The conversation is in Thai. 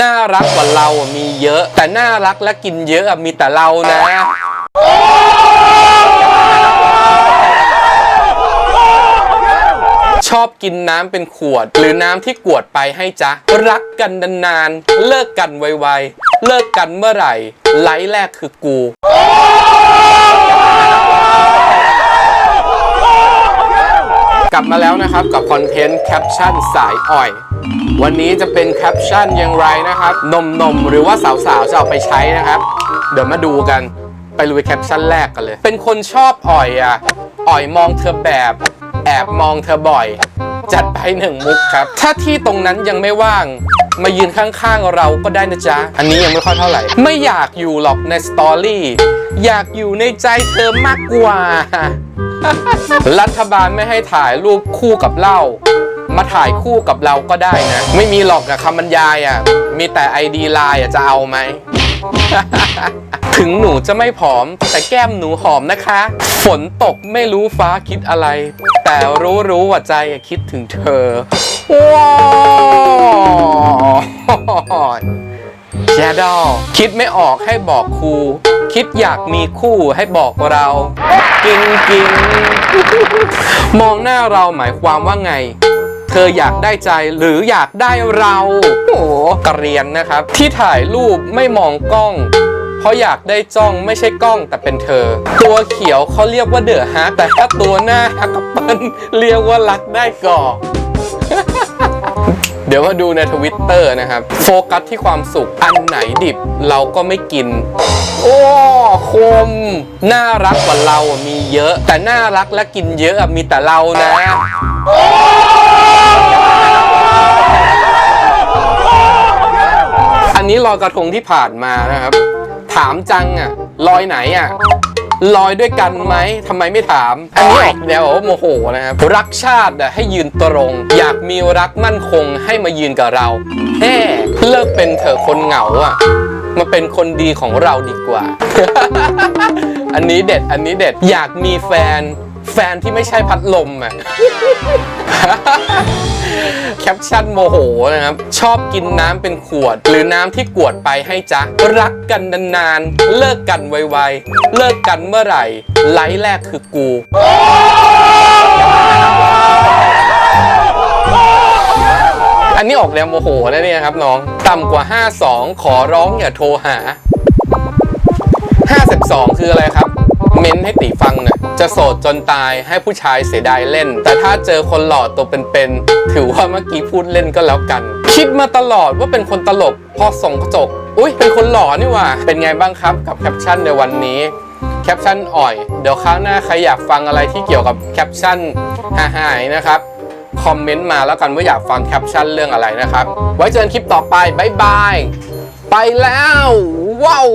น่ารักกว่าเราอะมีเยอะ แต่น่ารักและกินเยอะอะมีแต่เรานะ ชอบกินน้ำเป็นขวด หรือน้ำที่กวดไปให้จ๊ะ รักกันนานๆ เลิกกันไวๆ เลิกกันเมื่อไหร่ ไลฟ์แรกคือกู กลั บมาแล้วนะครับกับคอนเทนต์แคปชั่นสายอ่อย วันนี้จะเป็นแคปชั่นอย่างไรนะครับนมนมๆหรือว่าสาวๆจะเอาไปใช้นะครับ เดี๋ยวมาดูกันไปลุยแคปชั่นแรกกันเลย เป็นคนชอบอ่อยอะอ่อยมองเธอแบบ แอบมองเธอบ่อย จัดไปหนึ่งมุกครับ ถ้าที่ตรงนั้นยังไม่ว่างมายืนข้างๆเราก็ได้นะจ๊ะ อันนี้ยังไม่ค่อยเท่าไหร่ ไม่อยากอยู่หรอกในสตอรี่ อยากอยู่ในใจเธอมากกว่า รัฐบาลไม่ให้ถ่ายรูปคู่กับเหล้ามาถ่ายคู่กับเราก็ได้นะ ไม่มีหรอกกับคำบรรยายอะมีแต่ไอดีไลน์อะจะเอาไหม ถึงหนูจะไม่ผอม แต่แก้มหนูหอมนะคะ ฝนตกไม่รู้ฟ้าคิดอะไร แต่รู้รู้ว่าใจอะคิดถึงเธอว้าวแจดอคิดไม่ออกให้บอกครู คิดอยากมีคู่ให้บอกเรากิงกิงมองหน้าเราหมายความว่าไง เธออยากได้ใจหรืออยากได้เรา โอ้กระเรียนนะครับ ที่ถ่ายรูปไม่มองกล้อง เพราะอยากได้จ้องไม่ใช่กล้องแต่เป็นเธอ ตัวเขียวเขาเรียกว่าเดือฮักแต่ถ้าตัวหน้าฮักกับเปิ้ลเรียกว่ารักได้ก่อ เดี๋ยวมาดูในทวิตเตอร์นะครับ โฟกัสที่ความสุข อันไหนดิบเราก็ไม่กิน โอ้คม น่ารักกว่าเราอะมีเยอะ แต่น่ารักและกินเยอะอะมีแต่เรานะอันนี้ลอยกระทงที่ผ่านมานะครับ ถามจังอะลอยไหนอะ ลอยด้วยกันไหมทำไมไม่ถาม อันนี้ออกแนวโมโหนะครับรักชาติอะให้ยืนตรง อยากมีรักมั่นคงให้มายืนกับเราแฮ่เลิกเป็นเถอะคนเหงาอะมาเป็นคนดีของเราดีกว่า อันนี้เด็ดอันนี้เด็ดอยากมีแฟน แฟนที่ไม่ใช่พัดลมอะ แคปชั่นโมโหนะครับ ชอบกินน้ำเป็นขวด หรือน้ำที่กวดไปให้จ๊ะ รักกันนานๆ เลิกกันไวๆ เลิกกันเมื่อไหร่ ไลฟ์แรกคือกูอันนี้ออกแนวโมโหนะเนี่ยครับน้อง ต่ำกว่า 52 ขอร้องอย่าโทรหา 52 คืออะไรครับ เม้นให้ตีฟังหน่อย จะโสดจนตายให้ผู้ชายเสียดายเล่น แต่ถ้าเจอคนหล่อตัวเป็นๆถือว่าเมื่อกี้พูดเล่นก็แล้วกัน คิดมาตลอดว่าเป็นคนตลกพอส่องกระจก อุ้ยเป็นคนหล่อนี่ว่า เป็นไงบ้างครับกับแคปชั่นในวันนี้แคปชั่นอ่อย เดี๋ยวคราวหน้าใครอยากฟังอะไรที่เกี่ยวกับแคปชั่นหายนะครับคอมเมนต์มาแล้วกันว่าอยากฟังแคปชั่นเรื่องอะไรนะครับ ไว้เจอกันคลิปต่อไป บ๊ายบาย ไปแล้ว ว้าว